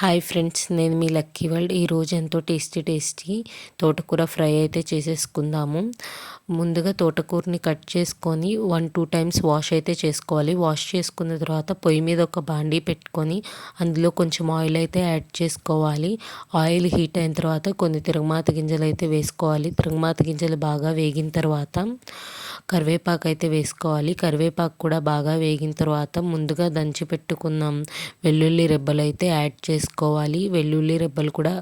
Hi friends నేను మీ lucky world. ఈరోజు ఎంతో టేస్టీ టేస్టీ తోటకూర ఫ్రై అయితే చేసేసుకుందాము. ముందుగా తోటకూరని కట్ చేసుకొని వన్ టూ టైమ్స్ వాష్ అయితే చేసుకోవాలి. వాష్ చేసుకున్న తర్వాత పొయ్యి మీద ఒక బాండీ పెట్టుకొని అందులో కొంచెం ఆయిల్ అయితే యాడ్ చేసుకోవాలి. ఆయిల్ హీట్ అయిన తర్వాత కొన్ని తిరగమాత గింజలు అయితే వేసుకోవాలి. తిరగమాత గింజలు బాగా వేగిన తర్వాత కరివేపాకు అయితే వేసుకోవాలి. కరివేపాకు కూడా బాగా వేగిన తర్వాత ముందుగా దంచి పెట్టుకున్నాం వెల్లుల్లి రెబ్బలు అయితే యాడ్ చేసుకోవాలి. వెల్లుల్లి రెబ్బలు కూడా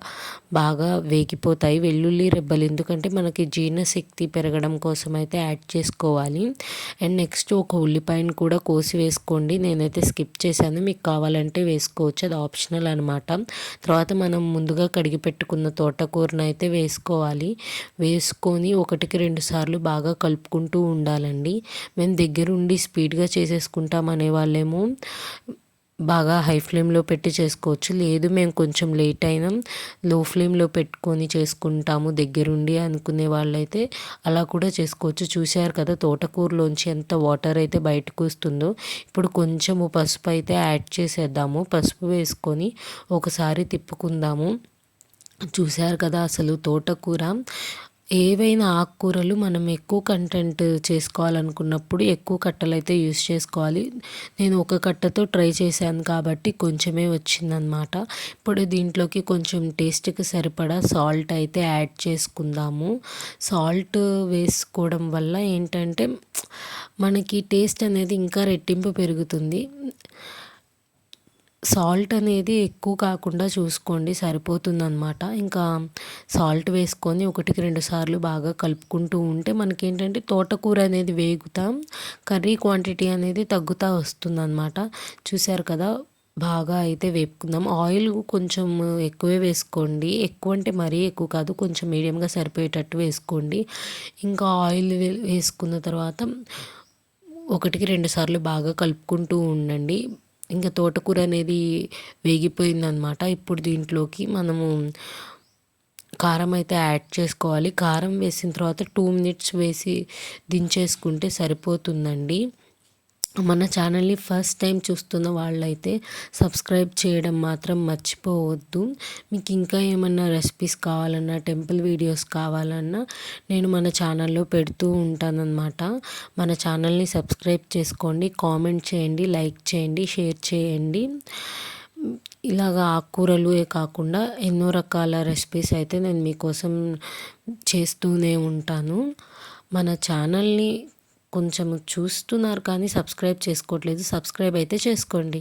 బాగా వేగిపోతాయి. వెల్లుల్లి రెబ్బలు ఎందుకంటే మనకి జీర్ణశక్తి పెరగడం కోసం అయితే యాడ్ చేసుకోవాలి. అండ్ నెక్స్ట్ ఒక ఉల్లిపాయను కూడా కోసి వేసుకోండి. నేనైతే స్కిప్ చేశాను. మీకు కావాలంటే వేసుకోవచ్చు. అది ఆప్షనల్ అనమాట తర్వాత మనం ముందుగా కడిగి పెట్టుకున్న తోటకూరను అయితే వేసుకోవాలి. వేసుకొని ఒకటికి రెండు సార్లు బాగా కలుపుకుంటూ ఉండాలండి. మేము దగ్గరుండి స్పీడ్గా చేసేసుకుంటాం అనే వాళ్ళేమో బాగా హై ఫ్లేమ్లో పెట్టి చేసుకోవచ్చు. లేదు మేము కొంచెం లేట్ అయినాం లో ఫ్లేమ్లో పెట్టుకొని చేసుకుంటాము దగ్గరుండి అనుకునే వాళ్ళైతే అలా కూడా చేసుకోవచ్చు. చూశారు కదా తోటకూరలోంచి ఎంత వాటర్ అయితే బయటకు వస్తుందో. ఇప్పుడు కొంచెము పసుపు అయితే యాడ్ చేసేద్దాము. పసుపు వేసుకొని ఒకసారి తిప్పుకుందాము. చూశారు కదా అసలు తోటకూర ఏవైనా ఆకుకూరలు మనం ఎక్కువ కంటెంట్ చేసుకోవాలనుకున్నప్పుడు ఎక్కువ కట్టలు అయితే యూస్ చేసుకోవాలి. నేను ఒక కట్టతో ట్రై చేశాను కాబట్టి కొంచెమే వచ్చిందనమాట ఇప్పుడు దీంట్లోకి కొంచెం టేస్ట్కి సరిపడా సాల్ట్ అయితే యాడ్ చేసుకుందాము. సాల్ట్ వేసుకోవడం వల్ల ఏంటంటే మనకి టేస్ట్ అనేది ఇంకా రెట్టింపు పెరుగుతుంది. సాల్ట్ అనేది ఎక్కువ కాకుండా చూసుకోండి సరిపోతుందనమాట ఇంకా సాల్ట్ వేసుకొని ఒకటికి రెండు సార్లు బాగా కలుపుకుంటూ ఉంటే మనకేంటంటే తోటకూర అనేది వేగుతాం కర్రీ క్వాంటిటీ అనేది తగ్గుతూ వస్తుందన్నమాట. చూశారు కదా బాగా అయితే వేపుకుందాం. ఆయిల్ కొంచెం ఎక్కువే వేసుకోండి. ఎక్కువ అంటే మరీ ఎక్కువ కాదు కొంచెం మీడియంగా సరిపోయేటట్టు వేసుకోండి. ఇంకా ఆయిల్ వేసుకున్న తర్వాత ఒకటికి రెండు సార్లు బాగా కలుపుకుంటూ ఉండండి. ఇంకా తోటకూర అనేది వేగిపోయిందనమాట ఇప్పుడు దీంట్లోకి మనము కారం అయితే యాడ్ చేసుకోవాలి. కారం వేసిన తర్వాత టూ మినిట్స్ వేసి దించేసుకుంటే సరిపోతుందండి. మన ఛానల్ని ఫస్ట్ టైం చూస్తున్న వాళ్ళైతే సబ్స్క్రైబ్ చేయడం మాత్రం మర్చిపోవద్దు. మీకు ఇంకా ఏమన్నా రెసిపీస్ కావాలన్నా టెంపుల్ వీడియోస్ కావాలన్నా నేను మన ఛానల్లో పెడుతూ ఉంటానన్నమాట. మన ఛానల్ని సబ్స్క్రైబ్ చేసుకోండి కామెంట్ చేయండి లైక్ చేయండి షేర్ చేయండి. ఇలాగా ఆకుకూరలు కాకుండా ఎన్నో రకాల రెసిపీస్ అయితే నేను మీకోసం చేస్తూనే ఉంటాను. మన ఛానల్ని కొంచెం చూస్తున్నారు కానీ సబ్స్క్రైబ్ చేసుకోవట్లేదు. సబ్స్క్రైబ్ అయితే చేసుకోండి.